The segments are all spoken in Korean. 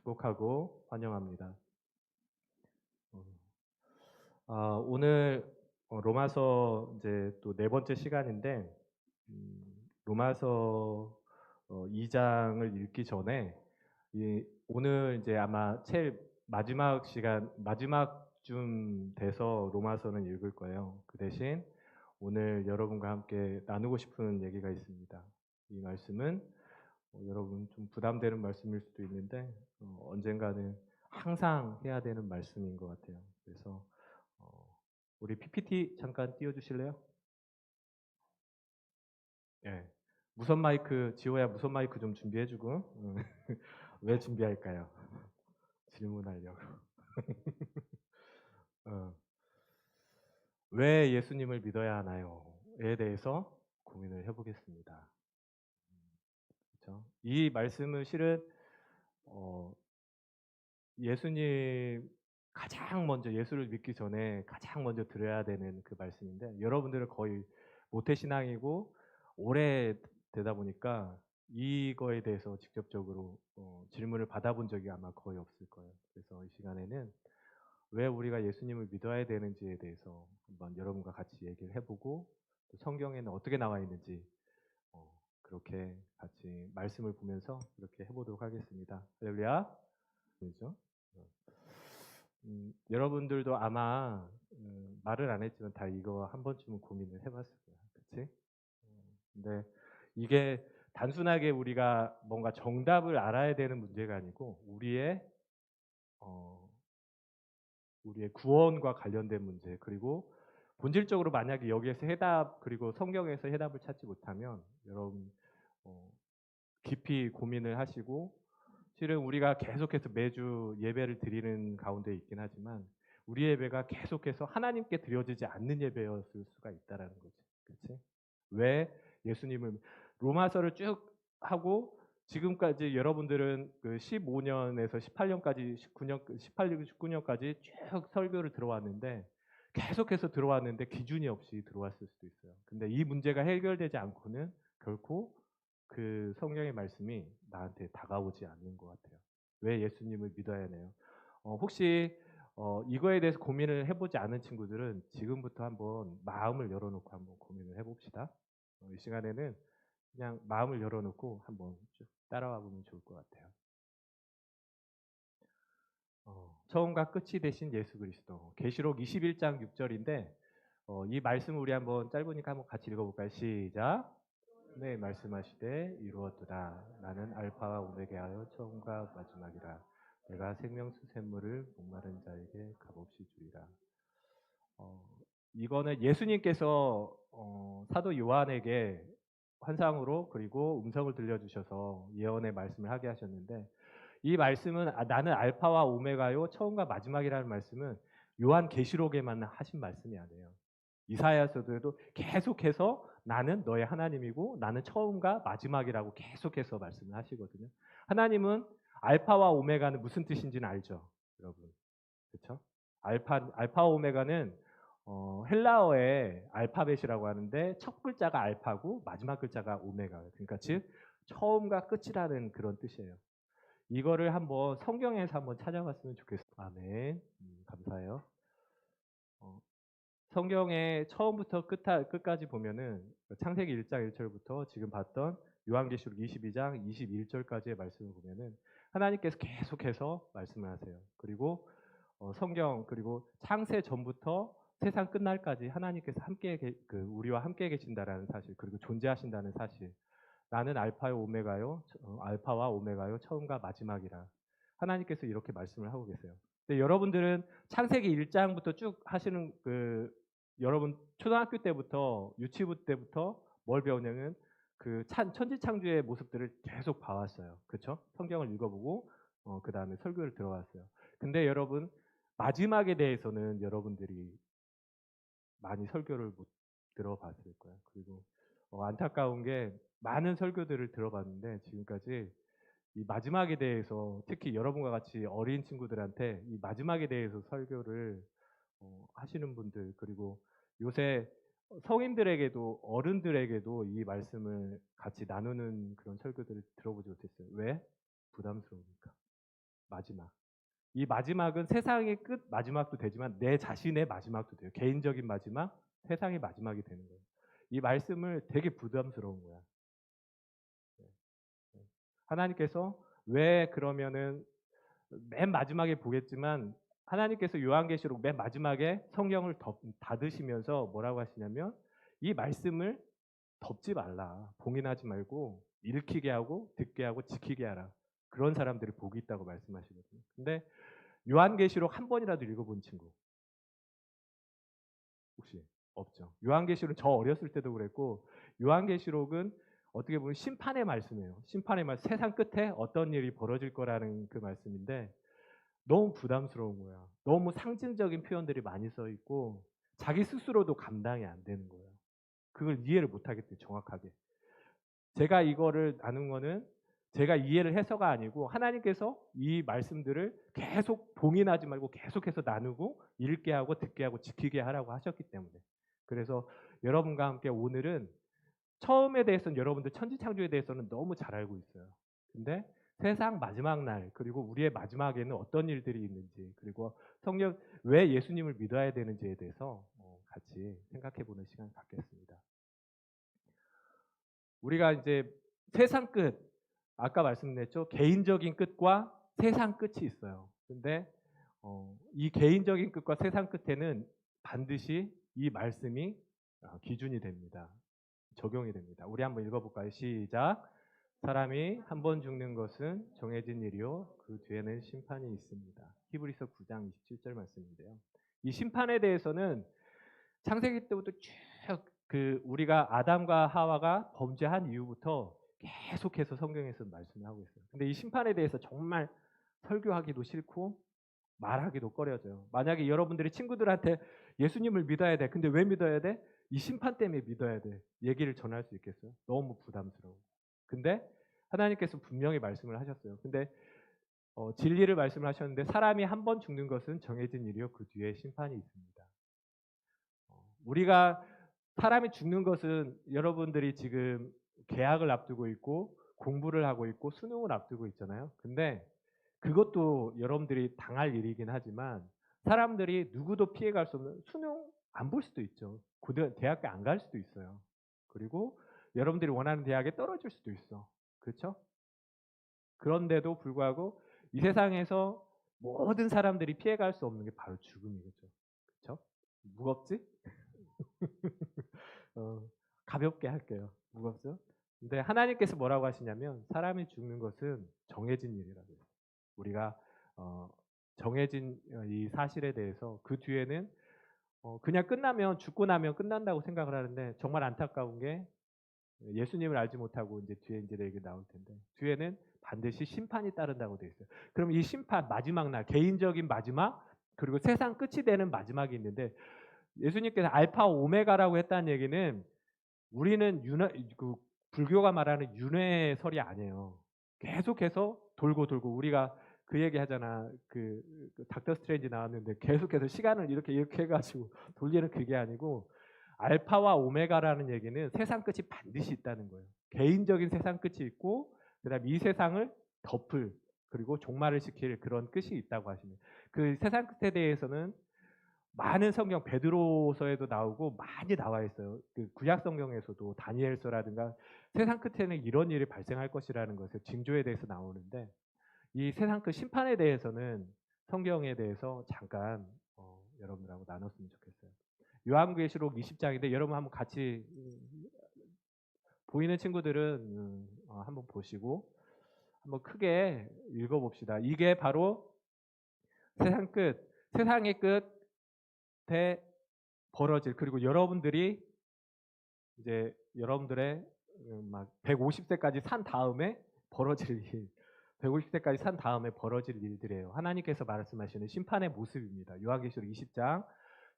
축복하고 환영합니다. 어, 아, 오늘 어, 로마서 이제 또 네 번째 시간인데 음, 로마서 어, 2장을 읽기 전에 이, 오늘 이제 아마 제일 마지막 시간 마지막쯤 돼서 로마서는 읽을 거예요. 그 대신 오늘 여러분과 함께 나누고 싶은 얘기가 있습니다. 이 말씀은 어, 여러분 좀 부담되는 말씀일 수도 있는데 어, 언젠가는 항상 해야 되는 말씀인 것 같아요. 그래서 어, 우리 PPT 잠깐 띄워주실래요? 예. 무선 마이크 지호야 무선 마이크 좀 준비해주고 왜 준비할까요? 질문하려고. 어. 왜 예수님을 믿어야 하나요?에 대해서 고민을 해보겠습니다. 그렇죠? 이 말씀은 실은 어, 예수님 가장 먼저 예수를 믿기 전에 가장 먼저 들어야 되는 그 말씀인데 여러분들은 거의 모태 신앙이고 오래 되다 보니까 이거에 대해서 직접적으로 어, 질문을 받아본 적이 아마 거의 없을 거예요. 그래서 이 시간에는 왜 우리가 예수님을 믿어야 되는지에 대해서 한번 여러분과 같이 얘기를 해보고 또 성경에는 어떻게 나와 있는지 어, 그렇게 같이 말씀을 보면서 이렇게 해보도록 하겠습니다. 할렐루야. 그죠? 음, 여러분들도 아마 음, 말을 안 했지만 다 이거 한 번쯤은 고민을 해봤을 거야. 음, 근데 이게 단순하게 우리가 뭔가 정답을 알아야 되는 문제가 아니고 우리의 어, 우리의 구원과 관련된 문제 그리고 본질적으로 만약에 여기에서 해답 그리고 성경에서 해답을 찾지 못하면 여러분 어, 깊이 고민을 하시고 실은 우리가 계속해서 매주 예배를 드리는 가운데 있긴 하지만 우리 예배가 계속해서 하나님께 드려지지 않는 예배였을 수가 있다라는 거지. 그렇지? 왜 예수님을 로마서를 쭉 하고 지금까지 여러분들은 그 15년에서 18년까지 19년 18년 19년까지 쭉 설교를 들어왔는데 계속해서 들어왔는데 기준이 없이 들어왔을 수도 있어요. 근데 이 문제가 해결되지 않고는 결코 그 성경의 말씀이 나한테 다가오지 않는 것 같아요. 왜 예수님을 믿어야 하나요? 어, 혹시 어, 이거에 대해서 고민을 해보지 않은 친구들은 지금부터 한번 마음을 열어놓고 한번 고민을 해봅시다. 어, 이 시간에는 그냥 마음을 열어놓고 한번 쭉 따라와 보면 좋을 것 같아요. 어, 처음과 끝이 되신 예수 그리스도. 계시록 21장 6절인데 어, 이 말씀을 우리 한번 짧으니까 한번 같이 읽어볼까요? 시작. 네, 말씀하시되 이루었도다. 나는 알파와 오메가하여 처음과 마지막이라. 내가 생명수 샘물을 목마른 자에게 값없이 주리라. 어, 이거는 예수님께서 어, 사도 요한에게 환상으로 그리고 음성을 들려주셔서 예언의 말씀을 하게 하셨는데 이 말씀은 아, 나는 알파와 오메가요 처음과 마지막이라는 말씀은 요한 계시록에만 하신 말씀이 아니에요. 이사야서도 계속해서 나는 너의 하나님이고 나는 처음과 마지막이라고 계속해서 말씀을 하시거든요. 하나님은 알파와 오메가는 무슨 뜻인지는 알죠, 여러분. 그렇죠? 알파 알파 오메가는 어, 헬라어의 알파벳이라고 하는데 첫 글자가 알파고 마지막 글자가 오메가예요. 그러니까 즉 처음과 끝이라는 그런 뜻이에요. 이거를 한번 성경에서 한번 찾아봤으면 좋겠어요. 아멘. 음, 감사해요. 어, 성경의 처음부터 끝, 끝까지 보면은 창세기 1장 1절부터 지금 봤던 요한계시록 22장 21절까지의 말씀을 보면은 하나님께서 계속해서 말씀을 하세요. 그리고 어, 성경 그리고 창세 전부터 세상 끝날까지 하나님께서 함께 그 우리와 함께 계신다라는 사실 그리고 존재하신다는 사실 나는 알파요 오메가요 어, 알파와 오메가요 처음과 마지막이라 하나님께서 이렇게 말씀을 하고 계세요. 근데 여러분들은 창세기 1장부터 쭉 하시는 그 여러분 초등학교 때부터 유치부 때부터 뭘 배우냐면 그 천지창조의 모습들을 계속 봐왔어요. 그렇죠? 성경을 읽어보고 어, 그 다음에 설교를 들어왔어요. 근데 여러분 마지막에 대해서는 여러분들이 많이 설교를 못 들어봤을 거예요. 그리고 어, 안타까운 게 많은 설교들을 들어봤는데 지금까지 이 마지막에 대해서 특히 여러분과 같이 어린 친구들한테 이 마지막에 대해서 설교를 어, 하시는 분들 그리고 요새 성인들에게도 어른들에게도 이 말씀을 같이 나누는 그런 설교들을 들어보지 못했어요. 왜? 부담스러우니까. 마지막. 이 마지막은 세상의 끝 마지막도 되지만 내 자신의 마지막도 돼요. 개인적인 마지막, 세상의 마지막이 되는 거예요. 이 말씀을 되게 부담스러운 거야. 네. 네. 하나님께서 왜 그러면은 맨 마지막에 보겠지만 하나님께서 요한계시록 맨 마지막에 성경을 덮, 닫으시면서 뭐라고 하시냐면 이 말씀을 덮지 말라. 봉인하지 말고 읽히게 하고 듣게 하고 지키게 하라. 그런 사람들이 복이 있다고 말씀하시거든요. 근데 요한계시록 한 번이라도 읽어본 친구 혹시 없죠. 요한계시록 저 어렸을 때도 그랬고 요한계시록은 어떻게 보면 심판의 말씀이에요. 심판의 말 세상 끝에 어떤 일이 벌어질 거라는 그 말씀인데 너무 부담스러운 거야. 너무 상징적인 표현들이 많이 써 있고 자기 스스로도 감당이 안 되는 거예요. 그걸 이해를 못 하겠대요. 정확하게. 제가 이거를 나눈 거는 제가 이해를 해서가 아니고 하나님께서 이 말씀들을 계속 봉인하지 말고 계속해서 나누고 읽게 하고 듣게 하고 지키게 하라고 하셨기 때문에 그래서 여러분과 함께 오늘은 처음에 대해서는 여러분들 천지창조에 대해서는 너무 잘 알고 있어요. 근데 세상 마지막 날 그리고 우리의 마지막에는 어떤 일들이 있는지 그리고 성령 왜 예수님을 믿어야 되는지에 대해서 어, 같이 생각해 보는 시간 갖겠습니다. 우리가 이제 세상 끝 아까 말씀드렸죠. 개인적인 끝과 세상 끝이 있어요. 근데 어, 이 개인적인 끝과 세상 끝에는 반드시 이 말씀이 어, 기준이 됩니다. 적용이 됩니다. 우리 한번 읽어볼까요? 시작. 사람이 한 번 죽는 것은 정해진 일이요. 그 뒤에는 심판이 있습니다. 히브리서 9장 27절 말씀인데요. 이 심판에 대해서는 창세기 때부터 쭉 그 우리가 아담과 하와가 범죄한 이후부터 계속해서 성경에서 말씀을 하고 있어요. 근데 이 심판에 대해서 정말 설교하기도 싫고 말하기도 꺼려져요. 만약에 여러분들이 친구들한테 예수님을 믿어야 돼. 근데 왜 믿어야 돼? 이 심판 때문에 믿어야 돼. 얘기를 전할 수 있겠어요? 너무 부담스러워. 근데 하나님께서 분명히 말씀을 하셨어요. 근데 어, 진리를 말씀을 하셨는데 사람이 한 번 죽는 것은 정해진 일이요. 그 뒤에 심판이 있습니다. 어, 우리가 사람이 죽는 것은 여러분들이 지금 계약을 앞두고 있고 공부를 하고 있고 수능을 앞두고 있잖아요. 근데 그것도 여러분들이 당할 일이긴 하지만 사람들이 누구도 피해갈 수 없는 수능 안 볼 수도 있죠. 고등 대학교 안 갈 수도 있어요. 그리고 여러분들이 원하는 대학에 떨어질 수도 있어. 그렇죠? 그런데도 불구하고 이 세상에서 모든 사람들이 피해갈 수 없는 게 바로 죽음이겠죠. 그렇죠? 무겁지? 어, 가볍게 할게요. 무겁죠? 근데 하나님께서 뭐라고 하시냐면 사람이 죽는 것은 정해진 일이라고 해요. 우리가 어, 정해진 어, 이 사실에 대해서 그 뒤에는 어, 그냥 끝나면 죽고 나면 끝난다고 생각을 하는데 정말 안타까운 게 예수님을 알지 못하고 이제 뒤에 이제 얘기 나올 텐데 뒤에는 반드시 심판이 따른다고 되어 있어요. 그럼 이 심판 마지막 날 개인적인 마지막 그리고 세상 끝이 되는 마지막이 있는데 예수님께서 알파 오메가라고 했다는 얘기는 우리는 유나, 그 불교가 말하는 윤회설이 아니에요. 계속해서 돌고 돌고 우리가 그 얘기 하잖아. 그, 그 닥터 스트레인지 나왔는데 계속해서 시간을 이렇게 이렇게 해가지고 돌리는 그게 아니고 알파와 오메가라는 얘기는 세상 끝이 반드시 있다는 거예요. 개인적인 세상 끝이 있고 그다음 이 세상을 덮을 그리고 종말을 시킬 그런 끝이 있다고 하시는 그 세상 끝에 대해서는 많은 성경 베드로서에도 나오고 많이 나와 있어요. 그 구약 성경에서도 다니엘서라든가 세상 끝에는 이런 일이 발생할 것이라는 것을 징조에 대해서 나오는데 이 세상 끝 심판에 대해서는 성경에 대해서 잠깐 어, 여러분들하고 나눴으면 좋겠어요. 요한계시록 20장인데 여러분 한번 같이 보이는 친구들은 음, 어, 한번 보시고 한번 크게 읽어봅시다. 이게 바로 세상 끝, 세상의 끝에 벌어질 그리고 여러분들이 이제 여러분들의 음, 막 150세까지 산 다음에 벌어질 일, 150세까지 산 다음에 벌어질 일들이에요. 하나님께서 말씀하시는 심판의 모습입니다. 요한계시록 20장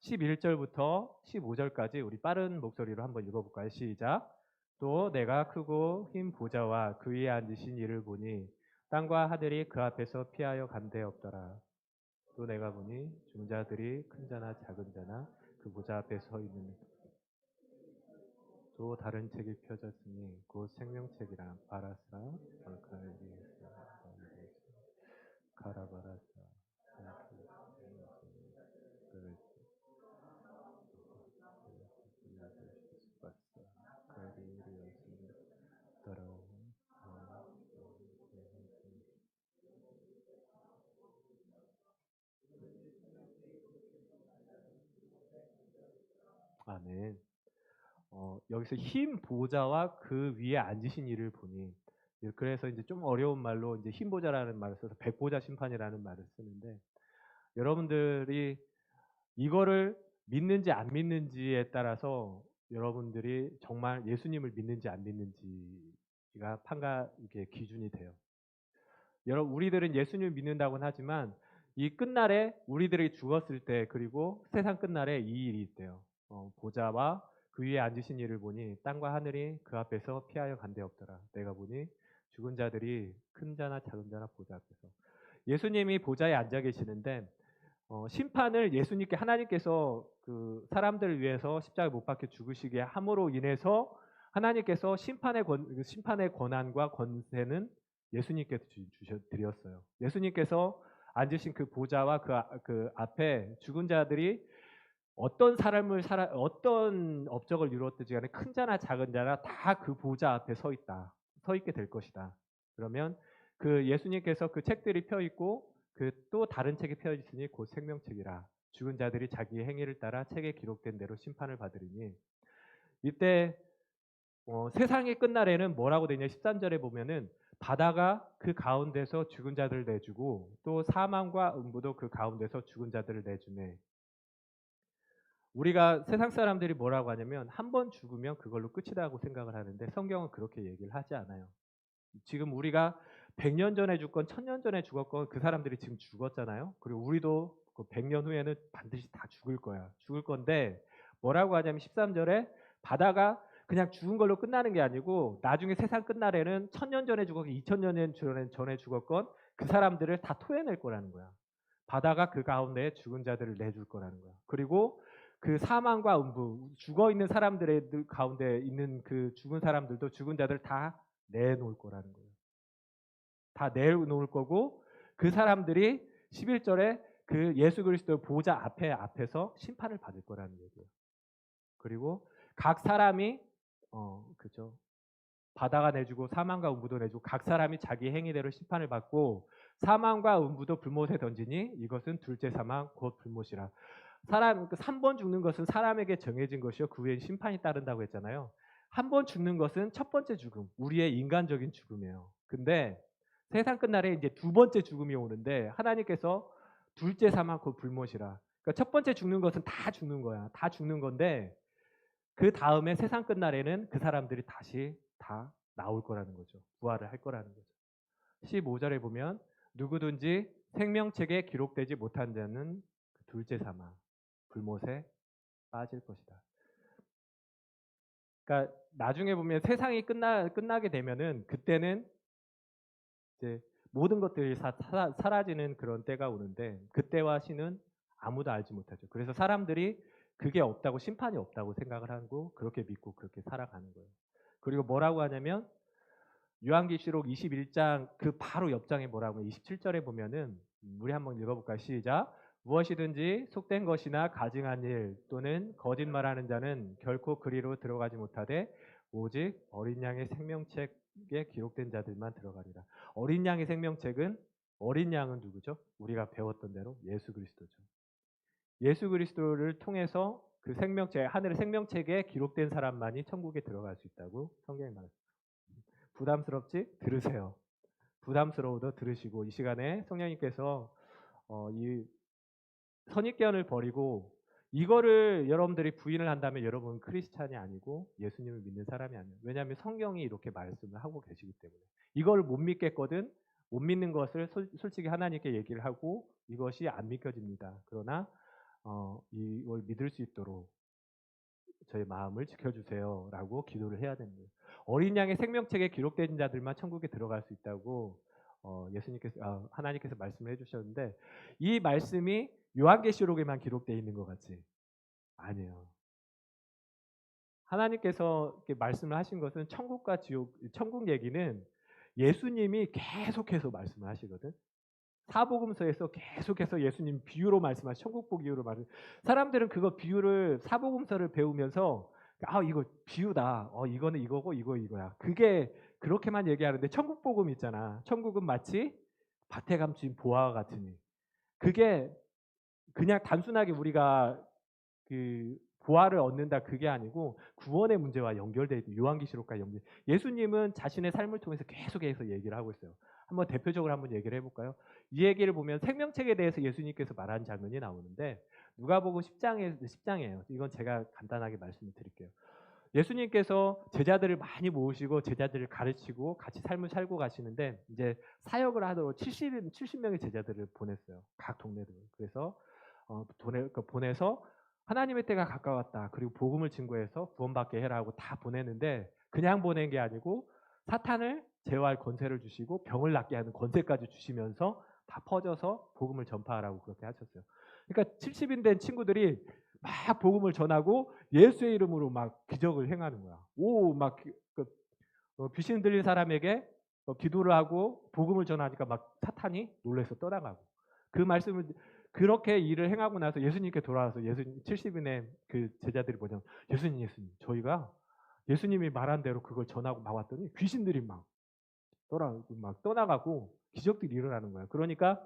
11절부터 15절까지 우리 빠른 목소리로 한번 읽어볼까요? 시작. 또 내가 크고 흰 보좌와 그 위에 앉으신 이를 보니 땅과 하늘이 그 앞에서 피하여 간데 없더라. 또 내가 보니 중자들이 큰 자나 작은 자나 그 보좌 앞에 서 있는 또 다른 책이 펴졌으니 곧 생명책이라 바라사 카라바라 아멘. 어, 여기서 흰 보좌와 그 위에 앉으신 이를 보니 예, 그래서 이제 좀 어려운 말로 이제 흰 보좌라는 말을 써서 백보좌 심판이라는 말을 쓰는데 여러분들이 이거를 믿는지 안 믿는지에 따라서 여러분들이 정말 예수님을 믿는지 안 믿는지가 판가 이게 기준이 돼요. 여러분 우리들은 예수님을 믿는다고는 하지만 이 끝날에 우리들이 죽었을 때 그리고 세상 끝날에 이 일이 있대요. 어, 보좌와 그 위에 앉으신 이를 보니 땅과 하늘이 그 앞에서 피하여 간데 없더라. 내가 보니 죽은 자들이 큰 자나 작은 자나 보좌 앞에서 예수님이 보좌에 앉아 계시는데 어, 심판을 예수님께 하나님께서 그 사람들을 위해서 십자가에 못 박혀 죽으시게 함으로 인해서 하나님께서 심판의 권그 심판의 권한과 권세는 예수님께서 주셔 드렸어요. 예수님께서 앉으신 그 보좌와 그, 아, 그 앞에 죽은 자들이 어떤 사람을 살아 어떤 업적을 이루었든지 간에 큰 자나 작은 자나 다 그 보좌 앞에 서 있다. 서 있게 될 것이다. 그러면 그 예수님께서 그 책들이 펴 있고 그 또 다른 책이 펴 있으니 곧 생명책이라. 죽은 자들이 자기의 행위를 따라 책에 기록된 대로 심판을 받으리니 이때 어, 세상의 끝날에는 뭐라고 되냐 13절에 보면은 바다가 그 가운데서 죽은 자들을 내주고 또 사망과 음부도 그 가운데서 죽은 자들을 내주네. 우리가 세상 사람들이 뭐라고 하냐면 한 번 죽으면 그걸로 끝이라고 생각을 하는데 성경은 그렇게 얘기를 하지 않아요. 지금 우리가 100년 전에 죽건 1000년 전에 죽었건 그 사람들이 지금 죽었잖아요. 그리고 우리도 그 100년 후에는 반드시 다 죽을 거야. 죽을 건데 뭐라고 하냐면 13절에 바다가 그냥 죽은 걸로 끝나는 게 아니고 나중에 세상 끝날에는 1000년 전에 죽었건 2000년 전에 죽었건 그 사람들을 다 토해낼 거라는 거야. 바다가 그 가운데 죽은 자들을 내줄 거라는 거야. 그리고 그 사망과 음부, 죽어 있는 사람들의 가운데 있는 그 죽은 사람들도 죽은 자들 다 내놓을 거라는 거예요. 다 내놓을 거고 그 사람들이 11절에 그 예수 그리스도 보좌 앞에 앞에서 심판을 받을 거라는 얘기예요. 그리고 각 사람이 어 그죠 바다가 내주고 사망과 음부도 내주고 각 사람이 자기 행위대로 심판을 받고 사망과 음부도 불못에 던지니 이것은 둘째 사망 곧 불못이라. 사람 3번 그 죽는 것은 사람에게 정해진 것이요 그 후에 심판이 따른다고 했잖아요. 한 번 죽는 것은 첫 번째 죽음, 우리의 인간적인 죽음이에요. 근데 세상 끝날에 이제 두 번째 죽음이 오는데 하나님께서 둘째 사망 그 불못이라. 그러니까 첫 번째 죽는 것은 다 죽는 거야. 다 죽는 건데 그 다음에 세상 끝날에는 그 사람들이 다시 다 나올 거라는 거죠. 부활을 할 거라는 거죠. 15절에 보면 누구든지 생명책에 기록되지 못한 자는 그 둘째 사망. 불못에 빠질 것이다. 그러니까 나중에 보면 세상이 끝나 끝나게 되면은 그때는 이제 모든 것들이 사, 사 라지는 그런 때가 오는데 그때와 신은 아무도 알지 못하죠. 그래서 사람들이 그게 없다고 심판이 없다고 생각을 하고 그렇게 믿고 그렇게 살아가는 거예요. 그리고 뭐라고 하냐면 요한계시록 21장 그 바로 옆장에 뭐라고 하면 27절에 보면은 우리 한번 읽어볼까요? 시작. 무엇이든지 속된 것이나 가증한 일 또는 거짓말하는 자는 결코 그리로 들어가지 못하되 오직 어린 양의 생명책에 기록된 자들만 들어가리라. 어린 양의 생명책은 어린 양은 누구죠? 우리가 배웠던 대로 예수 그리스도죠. 예수 그리스도를 통해서 그 생명책 하늘의 생명책에 기록된 사람만이 천국에 들어갈 수 있다고 성경이 말했습니다. 부담스럽지? 들으세요. 부담스러워도 들으시고 이 시간에 성령님께서 어, 이 선입견을 버리고 이거를 여러분들이 부인을 한다면 여러분 크리스찬이 아니고 예수님을 믿는 사람이 아니에요. 왜냐하면 성경이 이렇게 말씀을 하고 계시기 때문에 이걸 못 믿겠거든 못 믿는 것을 솔직히 하나님께 얘기를 하고 이것이 안 믿겨집니다. 그러나 어, 이걸 믿을 수 있도록 저희 마음을 지켜주세요라고 기도를 해야 됩니다. 어린 양의 생명책에 기록된 자들만 천국에 들어갈 수 있다고 어, 예수님께서 아, 하나님께서 말씀을 해주셨는데 이 말씀이 요한계시록에만 기록되어 있는 것 같지? 아니에요. 하나님께서 이렇게 말씀을 하신 것은 천국과 지옥, 천국 얘기는 예수님이 계속해서 말씀을 하시거든. 사복음서에서 계속해서 예수님 비유로 말씀하신 천국복 비유로 말을 사람들은 그거 비유를 사복음서를 배우면서 아 이거 비유다. 어 이거는 이거고 이거 이거야. 그게 그렇게만 얘기하는데 천국 복음 있잖아. 천국은 마치 밭에 감춘 보화와 같으니 그게 그냥 단순하게 우리가 그 보화를 얻는다 그게 아니고 구원의 문제와 연결돼 있는 요한계시록과 연결. 예수님은 자신의 삶을 통해서 계속해서 얘기를 하고 있어요. 한번 대표적으로 한번 얘기를 해볼까요? 이 얘기를 보면 생명책에 대해서 예수님께서 말한 장면이 나오는데 누가복음 10장에 10장이에요. 이건 제가 간단하게 말씀을 드릴게요. 예수님께서 제자들을 많이 모으시고 제자들을 가르치고 같이 삶을 살고 가시는데 이제 사역을 하도록 70, 70명의 제자들을 보냈어요. 각 동네들. 그래서 어, 보내, 그 보내서 하나님의 때가 가까웠다. 그리고 복음을 증거해서 구원받게 해라고 다 보냈는데 그냥 보낸 게 아니고 사탄을 제어할 권세를 주시고 병을 낫게 하는 권세까지 주시면서 다 퍼져서 복음을 전파하라고 그렇게 하셨어요. 그러니까 70인 된 친구들이 막 복음을 전하고 예수의 이름으로 막 기적을 행하는 거야. 오, 막 그, 어, 귀신 들린 사람에게 어, 기도를 하고 복음을 전하니까 막 사탄이 놀래서 떠나가고 그 말씀을 그렇게 일을 행하고 나서 예수님께 돌아와서 예수님 70인의 그 제자들이 뭐냐 예수님 예수님 저희가 예수님이 말한 대로 그걸 전하고 막 왔더니 귀신들이 막 떠나 막 떠나가고 기적들이 일어나는 거예요. 그러니까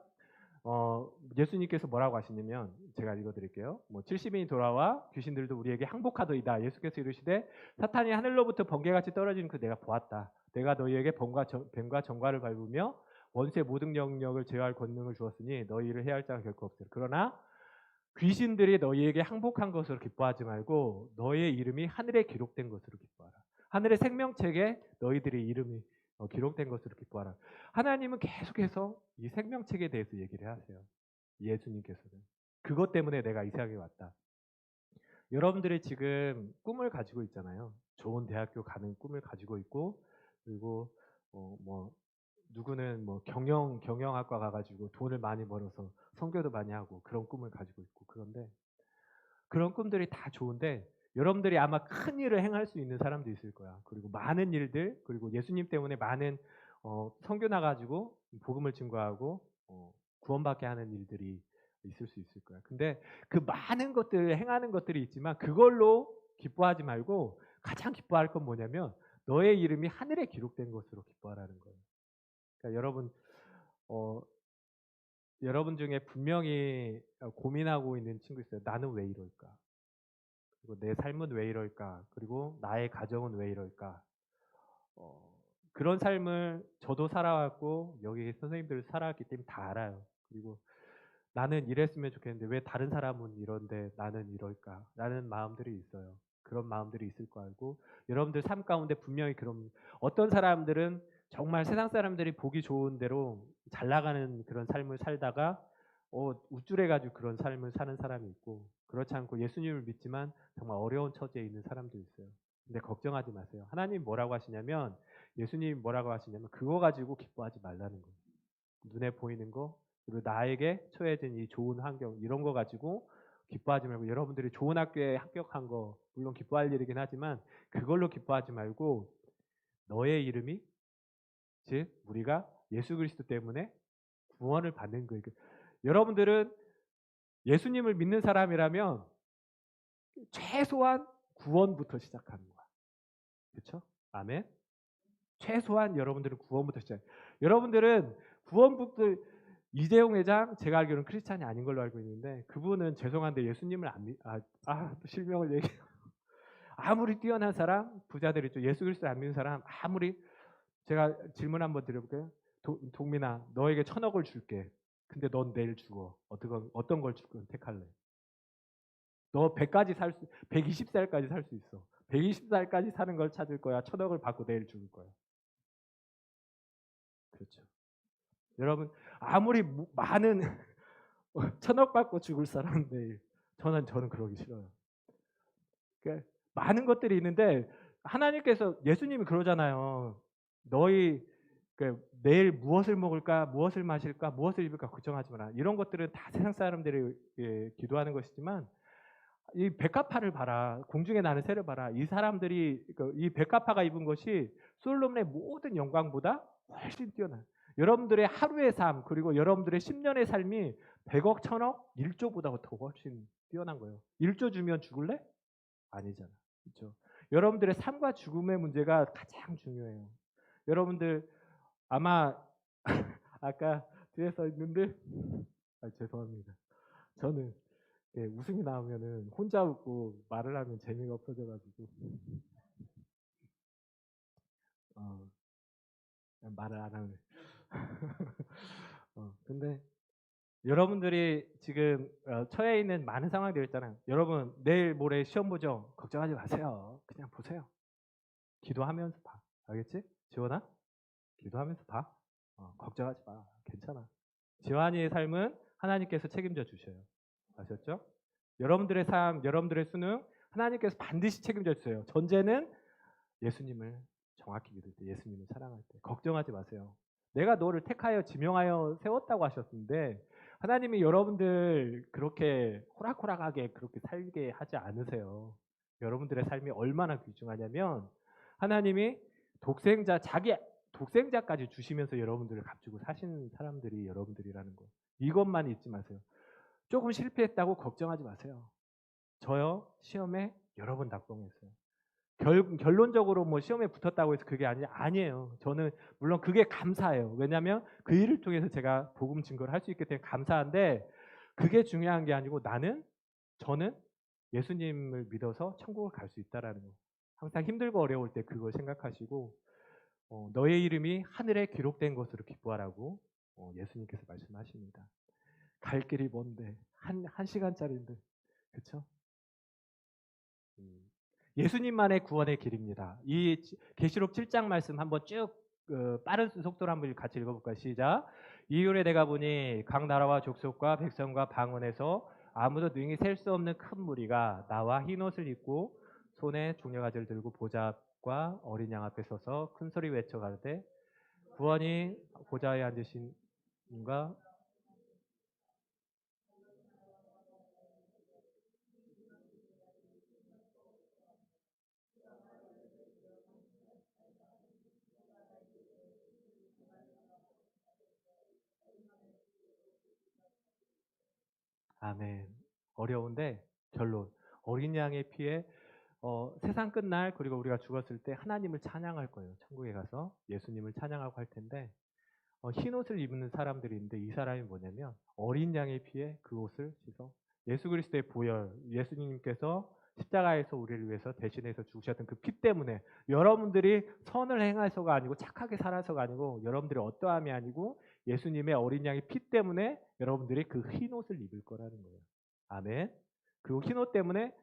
어, 예수님께서 뭐라고 하시냐면 제가 읽어드릴게요. 뭐 70인이 돌아와 귀신들도 우리에게 항복하더이다. 예수께서 이르시되 사탄이 하늘로부터 번개같이 떨어지는 그 내가 보았다. 내가 너희에게 뱀과, 정, 뱀과 정과를 밟으며 원수의 모든 영역을 제어할 권능을 주었으니 너희를 해할 자가 결코 없으리. 그러나 귀신들이 너희에게 항복한 것으로 기뻐하지 말고 너희의 이름이 하늘에 기록된 것으로 기뻐하라. 하늘의 생명책에 너희들의 이름이 어, 기록된 것으로 기뻐하라. 하나님은 계속해서 이 생명책에 대해서 얘기를 하세요. 예수님께서는. 그것 때문에 내가 이 세상에 왔다. 여러분들이 지금 꿈을 가지고 있잖아요. 좋은 대학교 가는 꿈을 가지고 있고, 그리고 어, 뭐 누구는 뭐 경영 경영학과 가가지고 돈을 많이 벌어서 성교도 많이 하고 그런 꿈을 가지고 있고 그런데 그런 꿈들이 다 좋은데 여러분들이 아마 큰 일을 행할 수 있는 사람도 있을 거야. 그리고 많은 일들, 그리고 예수님 때문에 많은 어, 성교 나가지고 복음을 증거하고 어, 구원받게 하는 일들이 있을 수 있을 거야. 근데 그 많은 것들 행하는 것들이 있지만 그걸로 기뻐하지 말고 가장 기뻐할 건 뭐냐면 너의 이름이 하늘에 기록된 것으로 기뻐하라는 거예요. 그러니까 여러분 어, 여러분 중에 분명히 고민하고 있는 친구 있어요. 나는 왜 이럴까? 그리고 내 삶은 왜 이럴까? 그리고 나의 가정은 왜 이럴까? 어, 그런 삶을 저도 살아왔고 여기 선생님들 살아왔기 때문에 다 알아요. 그리고 나는 이랬으면 좋겠는데 왜 다른 사람은 이런데 나는 이럴까? 라는 마음들이 있어요. 그런 마음들이 있을 거 알고 여러분들 삶 가운데 분명히 그런 어떤 사람들은 정말 세상 사람들이 보기 좋은 대로 잘 나가는 그런 삶을 살다가 어, 우쭐해가지고 그런 삶을 사는 사람이 있고 그렇지 않고 예수님을 믿지만 정말 어려운 처지에 있는 사람도 있어요. 근데 걱정하지 마세요. 하나님 뭐라고 하시냐면 예수님 뭐라고 하시냐면 그거 가지고 기뻐하지 말라는 거예요. 눈에 보이는 거 그리고 나에게 처해진 이 좋은 환경 이런 거 가지고 기뻐하지 말고 여러분들이 좋은 학교에 합격한 거 물론 기뻐할 일이긴 하지만 그걸로 기뻐하지 말고 너의 이름이 즉 우리가 예수 그리스도 때문에 구원을 받는 거예요. 여러분들은 예수님을 믿는 사람이라면 최소한 구원부터 시작하는 거야. 그렇죠? 아멘. 최소한 여러분들은 구원부터 시작. 여러분들은 구원부터 이재용 회장 제가 알기로는 크리스찬이 아닌 걸로 알고 있는데 그분은 죄송한데 예수님을 안 믿. 아, 아 실명을 얘기. 아무리 뛰어난 사람 부자들 있죠. 예수 그리스도 안 믿는 사람 아무리 제가 질문 한번 드려볼게요. 도, 동민아, 너에게 천억을 줄게. 근데 넌 내일 죽어. 어떤, 어떤 걸 줄건 택할래? 너 100까지 살 수, 120살까지 살 수 있어. 120살까지 사는 걸 찾을 거야. 천억을 받고 내일 죽을 거야. 그렇죠. 여러분, 아무리 많은 천억 받고 죽을 사람 내일, 저는, 저는 그러기 싫어요. 그러니까 많은 것들이 있는데, 하나님께서, 예수님이 그러잖아요. 너희 그 내일 무엇을 먹을까, 무엇을 마실까, 무엇을 입을까 걱정하지 마라. 이런 것들은 다 세상 사람들이 예, 기도하는 것이지만 이 백합화를 봐라. 공중에 나는 새를 봐라. 이 사람들이 그이 백합화가 입은 것이 솔로몬의 모든 영광보다 훨씬 뛰어나. 여러분들의 하루의 삶 그리고 여러분들의 10년의 삶이 100억, 1000억, 1조보다 더 훨씬 뛰어난 거예요. 1조 주면 죽을래? 아니잖아. 그렇죠? 여러분들의 삶과 죽음의 문제가 가장 중요해요. 여러분들 아마 아까 뒤에 서 있는데 아, 죄송합니다. 저는 예, 웃음이 나오면은 혼자 웃고 말을 하면 재미가 없어져가지고 어, 말을 안 하네. 어, 근데 여러분들이 지금 어, 처해 있는 많은 상황들 있잖아요. 여러분 내일 모레 시험 보죠. 걱정하지 마세요. 그냥 보세요. 기도하면서 봐. 알겠지? 지원아? 기도하면서 봐. 어, 걱정하지 마. 괜찮아. 지환이의 삶은 하나님께서 책임져 주셔요. 아셨죠? 여러분들의 삶, 여러분들의 수능 하나님께서 반드시 책임져 주세요. 전제는 예수님을 정확히 믿을 때, 예수님을 사랑할 때 걱정하지 마세요. 내가 너를 택하여 지명하여 세웠다고 하셨는데 하나님이 여러분들 그렇게 호락호락하게 그렇게 살게 하지 않으세요. 여러분들의 삶이 얼마나 귀중하냐면 하나님이 독생자 자기 독생자까지 주시면서 여러분들을 값주고 사시는 사람들이 여러분들이라는 거. 이것만 잊지 마세요. 조금 실패했다고 걱정하지 마세요. 저요 시험에 여러 번 낙동했어요. 결, 결론적으로 뭐 시험에 붙었다고 해서 그게 아니 아니에요. 저는 물론 그게 감사해요. 왜냐하면 그 일을 통해서 제가 복음 증거를 할 수 있기 때문에 감사한데 그게 중요한 게 아니고 나는 저는 예수님을 믿어서 천국을 갈 수 있다라는 거. 항상 힘들고 어려울 때 그걸 생각하시고 어, 너의 이름이 하늘에 기록된 것으로 기뻐하라고 어, 예수님께서 말씀하십니다. 갈 길이 먼데 한, 한 시간짜리인데 그쵸? 음, 예수님만의 구원의 길입니다. 이 계시록 7장 말씀 한번 쭉 어, 빠른 속도로 한번 같이 읽어볼까요? 시작. 이후에 내가 보니 각 나라와 족속과 백성과 방언에서 아무도 능히 셀 수 없는 큰 무리가 나와 흰 옷을 입고 손에 종려가지를 들고 보좌과 어린 양 앞에 서서 큰 소리 외쳐 가르되 구원이 보좌에 앉으신 분과 아멘. 어려운데 결론. 어린 양의 피에 어, 세상 끝날 그리고 우리가 죽었을 때 하나님을 찬양할 거예요. 천국에 가서 예수님을 찬양하고 할 텐데 어, 흰 옷을 입는 사람들이 있는데 이 사람이 뭐냐면 어린 양의 피에 그 옷을 씻어 예수 그리스도의 보혈, 예수님께서 십자가에서 우리를 위해서 대신해서 죽으셨던 그 피 때문에 여러분들이 선을 행해서가 아니고 착하게 살아서가 아니고 여러분들이 어떠함이 아니고 예수님의 어린 양의 피 때문에 여러분들이 그 흰 옷을 입을 거라는 거예요. 아멘. 그 흰 옷 때문에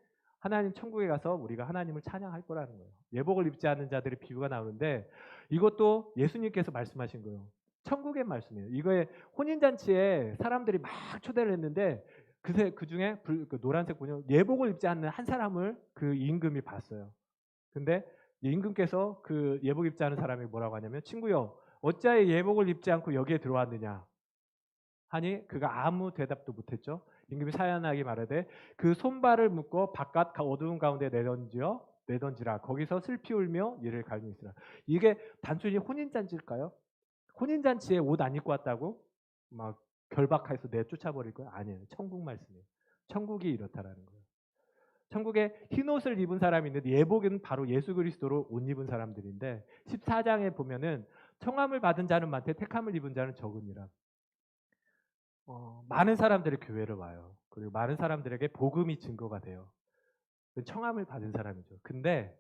하나님 천국에 가서 우리가 하나님을 찬양할 거라는 거예요. 예복을 입지 않는 자들의 비유가 나오는데 이것도 예수님께서 말씀하신 거예요. 천국의 말씀이에요. 이거에 혼인잔치에 사람들이 막 초대를 했는데 그새 그 중에 그 노란색 분요 예복을 입지 않는 한 사람을 그 임금이 봤어요. 근데 임금께서 그 예복 입지 않은 사람이 뭐라고 하냐면 친구요 어찌하여 예복을 입지 않고 여기에 들어왔느냐 하니 그가 아무 대답도 못했죠. 임금이 사연하게 말하되 그 손발을 묶어 바깥 어두운 가운데 내던지어 내던지라 거기서 슬피 울며 이를 갈미 있으라. 이게 단순히 혼인잔치일까요? 혼인잔치에 옷 안 입고 왔다고 막 결박해서 내쫓아버릴 거예요? 아니에요. 천국 말씀이에요. 천국이 이렇다라는 거예요. 천국에 흰 옷을 입은 사람이 있는데 예복은 바로 예수 그리스도로 옷 입은 사람들인데 14장에 보면은 청함을 받은 자는 많되 택함을 입은 자는 적으니라. 어, 많은 사람들이 교회를 와요. 그리고 많은 사람들에게 복음이 증거가 돼요. 청함을 받은 사람이죠. 근데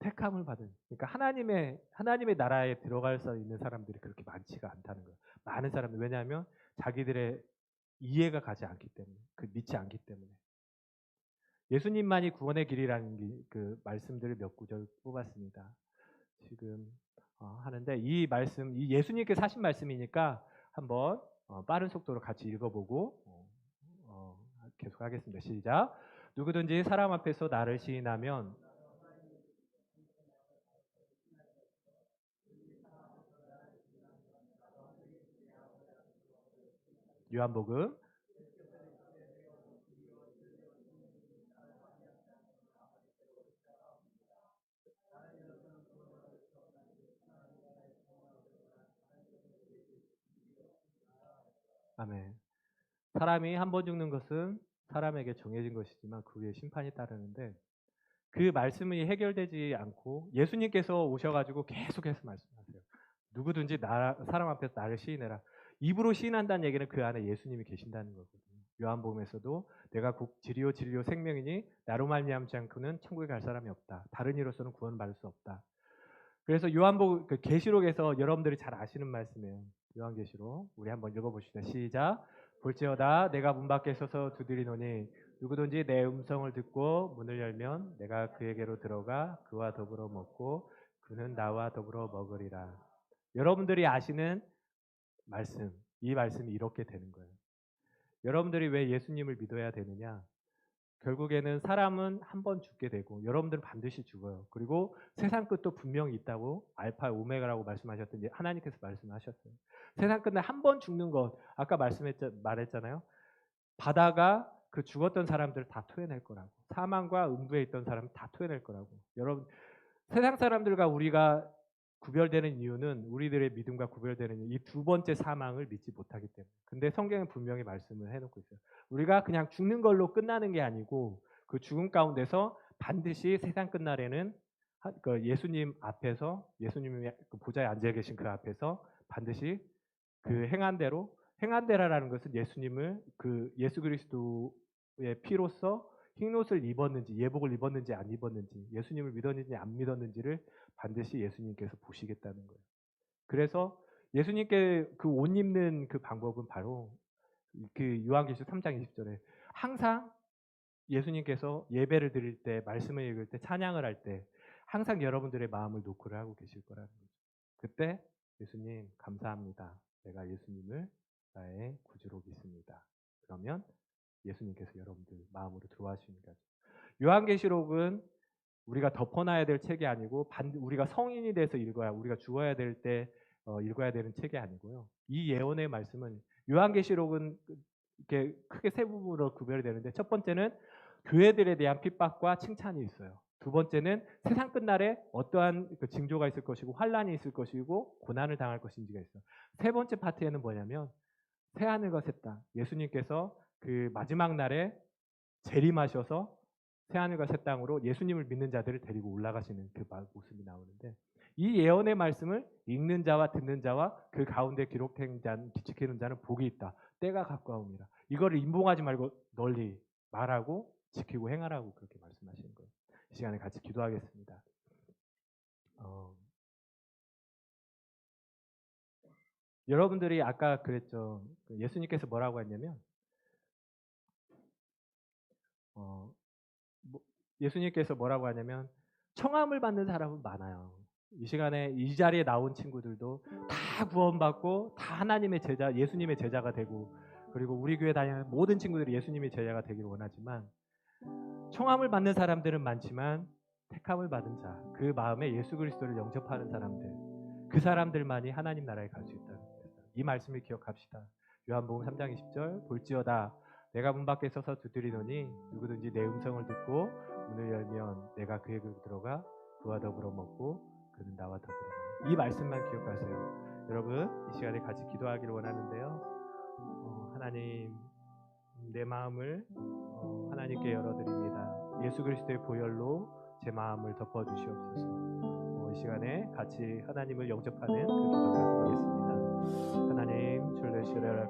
택함을 받은 그러니까 하나님의 하나님의 나라에 들어갈 수 있는 사람들이 그렇게 많지가 않다는 거예요. 많은 사람들 왜냐하면 자기들의 이해가 가지 않기 때문에 그 믿지 않기 때문에 예수님만이 구원의 길이라는 그 말씀들을 몇 구절 뽑았습니다. 지금 어, 하는데 이 말씀 이 예수님께서 하신 말씀이니까 한번 어, 빠른 속도로 같이 읽어보고 어, 어 계속하겠습니다. 시작. 누구든지 사람 앞에서 나를 시인하면 요한복음 아멘. 사람이 한 번 죽는 것은 사람에게 정해진 것이지만 그 위에 심판이 따르는데 그 말씀이 해결되지 않고 예수님께서 오셔가지고 계속해서 말씀하세요. 누구든지 나, 사람 앞에서 나를 시인해라. 입으로 시인한다는 얘기는 그 안에 예수님이 계신다는 거거든요. 요한복음에서도 내가 곧 진리요 진리요 생명이니 나로 말미암지 않고는 천국에 갈 사람이 없다. 다른 이로서는 구원받을 수 없다. 그래서 요한복 그 계시록에서 여러분들이 잘 아시는 말씀이에요. 요한계시록 우리 한번 읽어보시다. 시작. 볼지어다 내가 문 밖에 서서 두드리노니 누구든지 내 음성을 듣고 문을 열면 내가 그에게로 들어가 그와 더불어 먹고 그는 나와 더불어 먹으리라. 여러분들이 아시는 말씀, 이 말씀이 이렇게 되는 거예요. 여러분들이 왜 예수님을 믿어야 되느냐? 결국에는 사람은 한 번 죽게 되고 여러분들은 반드시 죽어요. 그리고 세상 끝도 분명히 있다고 알파 오메가라고 말씀하셨던지 하나님께서 말씀하셨어요. 세상 끝에 한 번 죽는 것 아까 말씀했 말했잖아요. 바다가 그 죽었던 사람들을 다 토해낼 거라고 사망과 음부에 있던 사람 다 토해낼 거라고 여러분 세상 사람들과 우리가 구별되는 이유는 우리들의 믿음과 구별되는 이 두 번째 사망을 믿지 못하기 때문에. 근데 성경은 분명히 말씀을 해놓고 있어요. 우리가 그냥 죽는 걸로 끝나는 게 아니고 그 죽음 가운데서 반드시 세상 끝날에는 하- 그 예수님 앞에서 예수님이 그 보좌에 앉아 계신 그 앞에서 반드시 그 행한 대로 행한 대라라는 것은 예수님을 그 예수 그리스도의 피로써 흰옷을 입었는지 예복을 입었는지 안 입었는지 예수님을 믿었는지 안 믿었는지를 반드시 예수님께서 보시겠다는 거예요. 그래서 예수님께 그 옷 입는 그 방법은 바로 그 요한계시록 3장 20절에 항상 예수님께서 예배를 드릴 때 말씀을 읽을 때 찬양을 할 때 항상 여러분들의 마음을 노크를 하고 계실 거라는 거죠. 그때 예수님 감사합니다. 내가 예수님을 나의 구주로 믿습니다. 그러면 예수님께서 여러분들 마음으로 들어와주시는 거죠. 요한계시록은 우리가 덮어놔야 될 책이 아니고 반 우리가 성인이 돼서 읽어야 우리가 죽어야 될때 어, 읽어야 되는 책이 아니고요. 이 예언의 말씀은 요한계시록은 이렇게 크게 세 부분으로 구별이 되는데 첫 번째는 교회들에 대한 핍박과 칭찬이 있어요. 두 번째는 세상 끝날에 어떠한 그 징조가 있을 것이고 환란이 있을 것이고 고난을 당할 것인지가 있어요. 세 번째 파트에는 뭐냐면 새 하늘과 새 땅. 예수님께서 그 마지막 날에 재림하셔서 새 하늘과 새 땅으로 예수님을 믿는 자들을 데리고 올라가시는 그 마- 모습이 나오는데 이 예언의 말씀을 읽는 자와 듣는 자와 그 가운데 기록된 자, 지키는 자는 복이 있다. 때가 가까움이라. 이거를 인봉하지 말고 널리 말하고 지키고 행하라고 그렇게 말씀하시는 거예요. 이 시간에 같이 기도하겠습니다. 어, 여러분들이 아까 그랬죠. 그 예수님께서 뭐라고 했냐면 어, 뭐- 예수님께서 뭐라고 하냐면 청함을 받는 사람은 많아요. 이 시간에 이 자리에 나온 친구들도 다 구원받고 다 하나님의 제자, 예수님의 제자가 되고 그리고 우리 교회 다니는 모든 친구들이 예수님의 제자가 되기를 원하지만 청함을 받는 사람들은 많지만 택함을 받은 자, 그 마음에 예수 그리스도를 영접하는 사람들, 그 사람들만이 하나님 나라에 갈수 거예요. 이 말씀을 기억합시다. 요한복음 3장 20절 볼지어다 내가 문 밖에 서서 두드리노니 누구든지 내 음성을 듣고 문을 열면 내가 그에게 들어가 그와 더불어 먹고 그는 나와 더불어. 이 말씀만 기억하세요. 여러분 이 시간에 같이 기도하기를 원하는데요. 어, 하나님 내 마음을 어, 하나님께 열어드립니다. 예수 그리스도의 보혈로 제 마음을 덮어주시옵소서. 어, 이 시간에 같이 하나님을 영접하는 그 기도를 하겠습니다. 하나님 줄레시라카